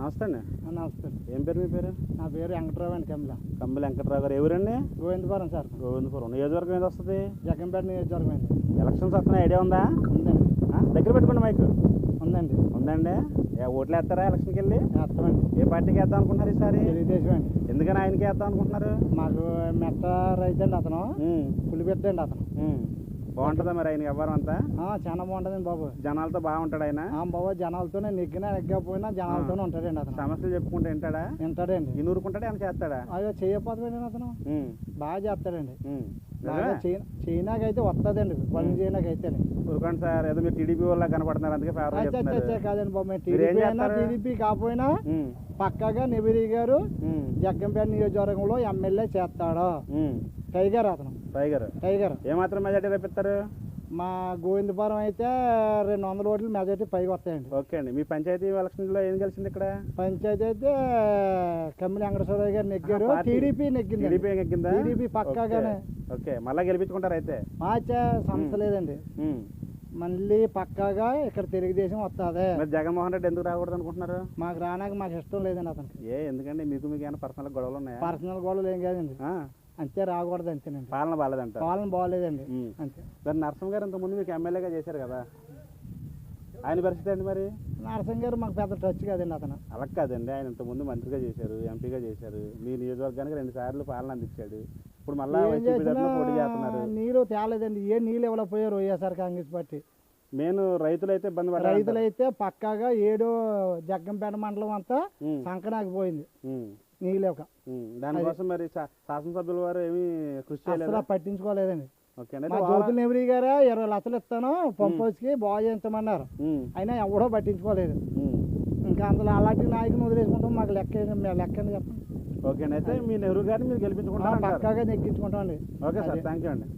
నమస్తే అండి నమస్తే. ఏం పేరు మీ పేరు? నా పేరు వెంకటరావు అండి కమల. కంబలి వెంకట్రావు గారు ఎవరండి? గోవిందపురం సార్. గోవిందపురం నియోజకవర్గం ఏది వస్తుంది? జగన్పేట నియోజకవర్గం అండి. ఎలక్షన్స్ వస్తున్నాయి ఐడియా ఉందా? ఉందండి. దగ్గర పెట్టుకోండి మైక్. ఉందండి. ఉందండి. ఏ ఓట్లు వేస్తారా ఎలక్షన్కి వెళ్ళి? వేస్తామండి. ఏ పార్టీకి వేద్దాం అనుకుంటున్నారు ఈసారి? తెలుగుదేశం అండి. ఎందుకని ఆయనకి వేద్దాం అనుకుంటున్నారు? మాకు మెట్ట రైతు అండి అతను. ఉమ్, పులిపెద్ద అండి అతను. బాగుంటుందా మరి ఆయన వ్యవహారం అంతా? ఆ, చాలా బాగుంటుందండి బాబు. జనాలతో బాగుంటాడు ఆయన? ఆ బాబు జనాలతోనే నెగ్గినా నెగ్గకపోయినా జనాలతోనే ఉంటాడండి అతను. సమస్యలు చెప్పుకుంటే వింటాడా? వింటాడండి. ఈ నూరుకుంటాడా ఆయన చేస్తాడా? అదే చేయకపోతాడండి అతను. బాగా చేస్తాడండి. చైనాకైతే వస్తుందండి పని చైనాకైతే ఊరుకోండి సార్ ఏదో మీరు టీడీపీ వాళ్ళ కనపడుతున్నారు అందుకే ఫేవర్ కాదండి బాబు టీడీపీ అయినా? టీడీపీ కాకపోయినా పక్కాగా నెబిరి గారు జగ్గంపేట నియోజకవర్గంలో ఎమ్మెల్యే చేస్తాడు. టైగర్ అతను. టైగర్. టైగర్. ఏమాత్రం మెజార్టీ రేపిస్తారు మా గోవిందపురం అయితే రెండు వందల ఓట్లు మెజార్టీ పైకి వస్తాయండి. ఓకే అండి. మీ పంచాయతీ ఎలక్షన్లో ఏం గెలిచింది ఇక్కడ? పంచాయతీ అయితే కమ్మిడి వెంకటేశ్వరరావు గారు నెగ్గారు. టీడీపీ నెగ్గింది టీడీపీ ఎక్కిందా టీడీపీ పక్కాగానే. ఓకే. మళ్ళా గెలిపించుకుంటారు అయితే? మార్చే సమస్య లేదండి. మళ్ళీ పక్కాగా ఇక్కడ తెలుగుదేశం వస్తుంది. మరి జగన్మోహన్ రెడ్డి ఎందుకు రాకూడదు అనుకుంటున్నారు? మాకు రానాక మాకు ఇష్టం లేదండి అతనికి. ఏ ఎందుకండి? మీకు మీకు ఏమైనా పర్సనల్ గొడవలు ఉన్నాయా? పర్సనల్ గోళలు ఏం కాదండి. అంతే రాకూడదు అంతేనండి. పాలన బాగాలేదంట పాలన బాగోలేదండి. అంతే. మరి నరసింహ గారు ఇంతకుముందు మీకు ఎమ్మెల్యేగా చేశారు కదా. ఆయన పరిస్థితి ఏంటి మరి? నరసింహ గారు మాకు పెద్ద టచ్ కాదండి అతను. అలా కాదండి. ఆయన ఇంతకుముందు మంత్రిగా చేశారు ఎంపీగా చేశారు. మీ నియోజకవర్గానికి రెండు సార్లు పాలన అందించాడు. ఇప్పుడు మళ్ళా నీరు తేలేదండి. ఏ నీళ్ళు ఇవ్వలేకపోయారు వైఎస్ఆర్ కాంగ్రెస్ పార్టీ. మెయిన్ రైతులైతే ఇబ్బంది పడ్డారు రైతులైతే పక్కాగా ఏడు జగ్గంపేట మండలం అంతా ఉమ్, సంకనాగిపోయింది. ఉమ్, నీళ్ళు. దానికోసం మరి శాసనసభ్యుల వారు ఏమీ కృషి చేయలేదు? పట్టించుకోలేదండి. అండి మా అయితే జ్యోతుల నెవరి గారు ఇరవై లక్షలు ఇస్తాను పంపొచ్చి బాగు చేయించమన్నారు. అయినా ఎవడో పట్టించుకోలేదు. ఇంకా అందులో అలాంటి నాయకుని వదిలేసుకుంటాం మాకు లెక్క లెక్క చెప్పండి ఓకే అండి అయితే మీ నెహ్రూ గారిని మీరు అంటారు పక్కాగా నెగ్గించుకుంటామండి. Okay sir. థ్యాంక్ యూ అండి.